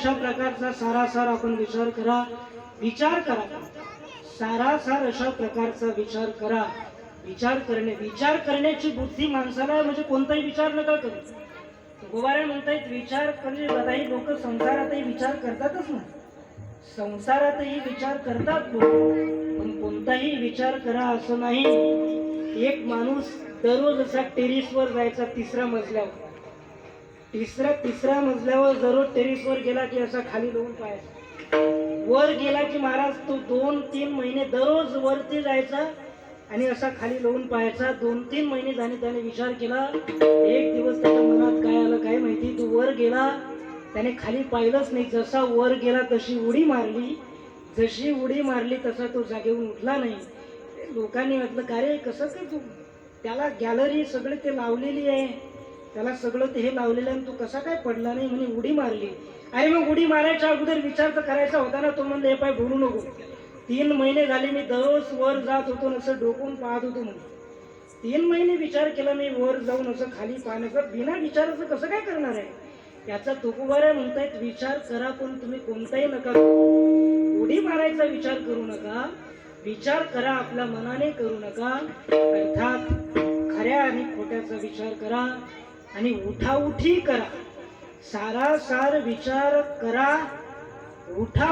अशा प्रकारचा सारासार आपण विचार करा. विचार करा. सारासार अशा प्रकारचा विचार करा. विचार करणे विचार करण्याची बुद्धी माणसाला आहे, म्हणजे कोणताही विचार नका करू. गोवारे म्हणतायत विचार म्हणजे बघाही लोक संसारातही विचार करतातच ना. संसारातही विचार करतात लोक. पण कोणताही विचार करा असं नाही. एक माणूस दररोज असा टेरिसवर जायचा तिसऱ्या मजल्यावर. तिसऱ्या तिसऱ्या मजल्यावर दररोज टेरिसवर गेला की असा खाली दोन पाहायचा वर गेला की महाराज तो दोन तीन महिने दररोज वरती जायचा आणि असा खाली लावून पाहायचा दोन तीन महिने जाणे त्याने विचार केला. एक दिवस त्याच्या मनात काय आलं काय माहिती तो वर गेला. त्याने खाली पाहिलंच नाही. जसा वर गेला तशी उडी मारली. जशी उडी मारली तसा तो जागेहून उठला नाही. लोकांनी म्हटलं का रे कसं काय तू त्याला गॅलरी सगळे ते लावलेली आहे? त्याला सगळं ते हे लावलेलं आहे आणि तू कसा काय पडला नाही म्हणे उडी मारली. अरे मग उडी मारायच्या अगोदर विचार तर करायचा होता ना तो म्हणलं हे पाय बोलू नको. तीन महिने झाले मी दररोज वर जात होतो आणि असं डोकून पाहत होतो म्हणे तीन महिने विचार केला मी वर जाऊन असं खाली पाहण्याचं. बिना विचाराचं कसं काय करणार आहे? याचा तुकोबाऱ्या म्हणतायत विचार करा पण तुम्ही कोणताही नका उडी मारायचा विचार करू नका. विचार करा आपल्या मनाने करू नका. अर्थात खऱ्या आणि खोट्याचा विचार करा. आणि उठाउठी करा. सारासार विचार करा. उठा